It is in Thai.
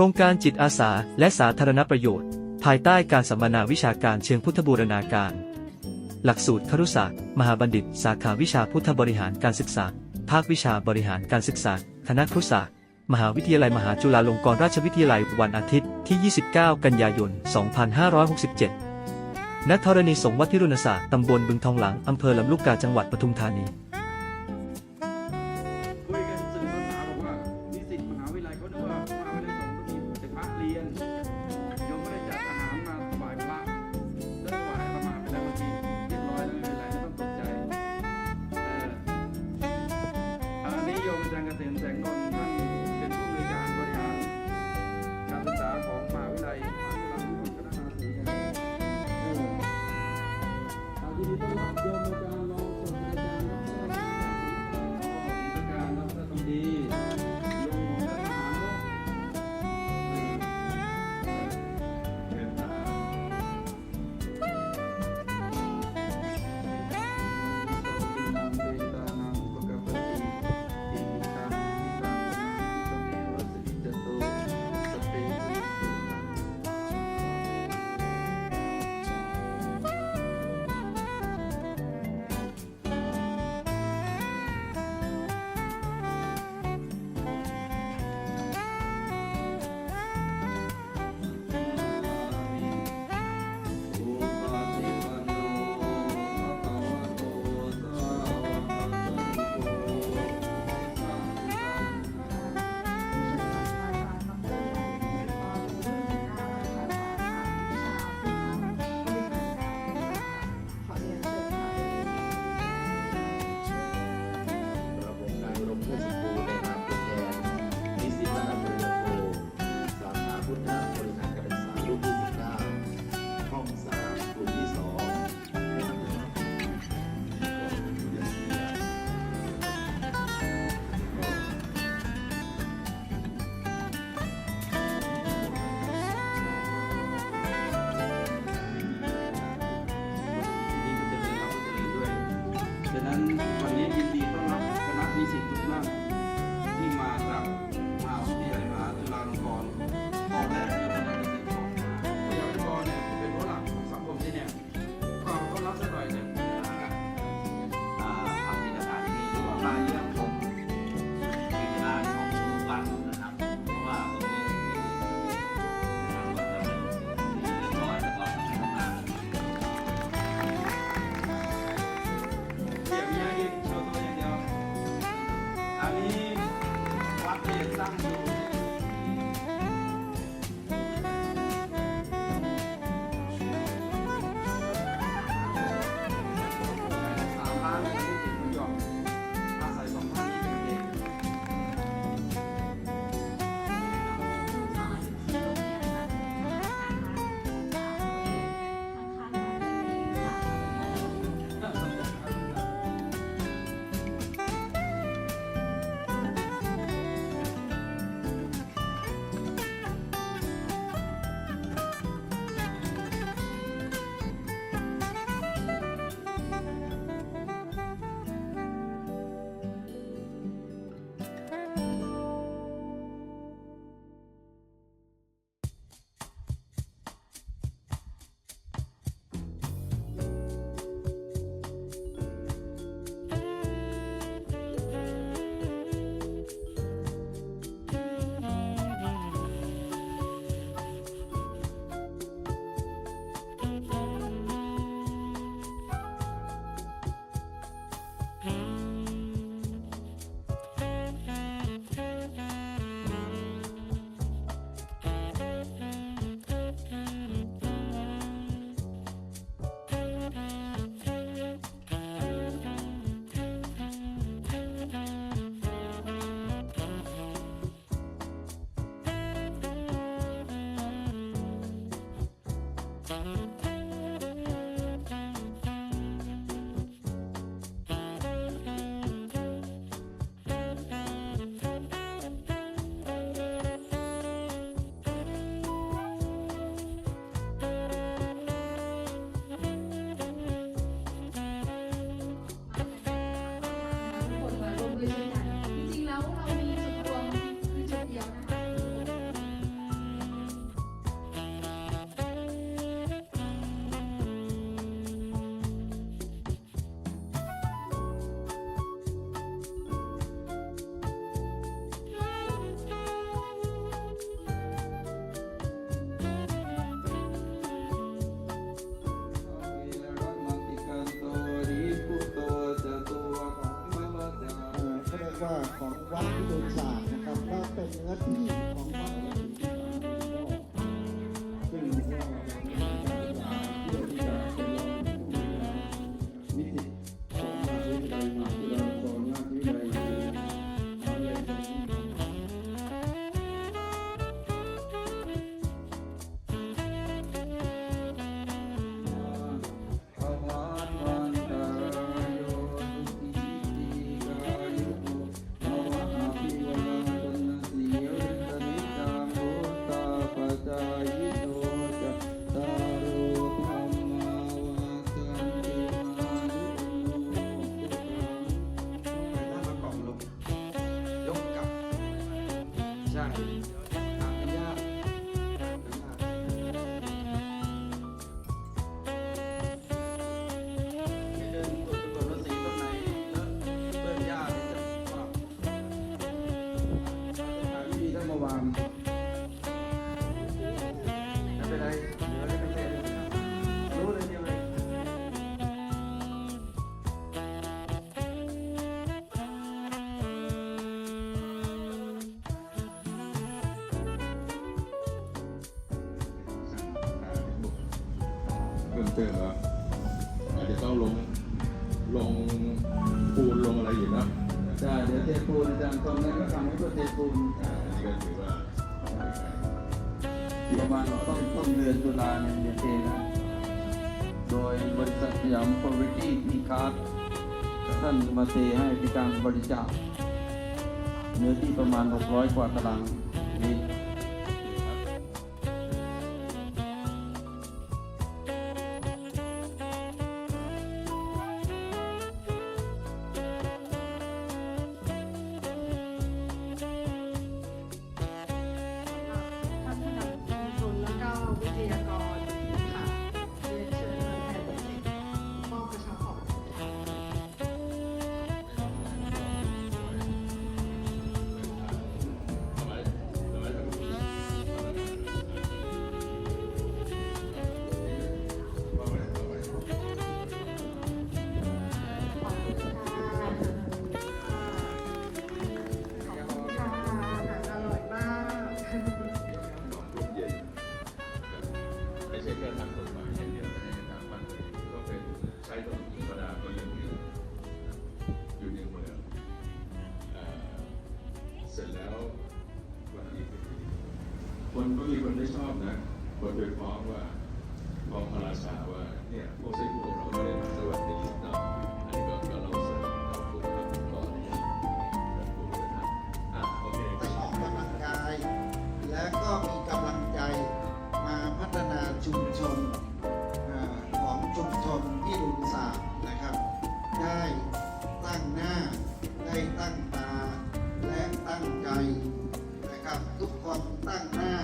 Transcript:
ครงการจิตอาสาและสาธารณประโยชน์ ภายใต้การสัมมนาวิชาการเชิงพุทธบูรณาการ หลักสูตรครุศาสตร์มหาบัณฑิต สาขาวิชาพุทธบริหารการศึกษา ภาควิชาบริหารการศึกษา คณะครุศาสตร์มหาวิทยาลัยมหาจุฬาลงกรณราชวิทยาลัยวันอาทิตย์ที่ 29 กันยายน 2567ณธรณีสงวัดทิรุณศาสตร์ตำบลบึงทองหลังอำเภอลำลูกกาจังหวัดปทุมธานี Ferdinand. ก็ ธีท่ามไม่เป็นไรเดี๋ยวได้ไม่เป็นะครับรู้เลยเดียวเลยเพิ่มเติมแล้วอาจจะต้องลงลงปูนลงอะไรอยู่นะ ใช่เดี๋ยวเทปูนอาจารย์ตรงนั้นก็ทำให้เพื่อเทปูนก็ถือว่าประมาณต้นต้นเดือนตุลาเนี่ยเดี๋ยวเทนะโดยบริษัทสยามพอวิตี้มีคาร์ดท่านมาเทให้เป็นการบริจาคเนื้อที่ประมาณ 600 กว่าตารางเมตร คนก็มีคนไม่ชอบนะ คนไปฟ้องว่าฟ้องพระราชาว่าเนี่ยพวกไส้พวกเราไม่ได้มาสวัสดีนะอันนี้ก็ก็เราเสนอเราพูดกันก่อนเนี่ยเราพูดกันนะอะโอเคไปออกกำลังกาย และก็มีกำลังใจมาพัฒนาชุมชนอ่าของชุมชนที่รุนศาสตร์นะครับ ได้ตั้งหน้าได้ตั้งตาและตั้งใจนะครับ ทุกคนตั้งหน้า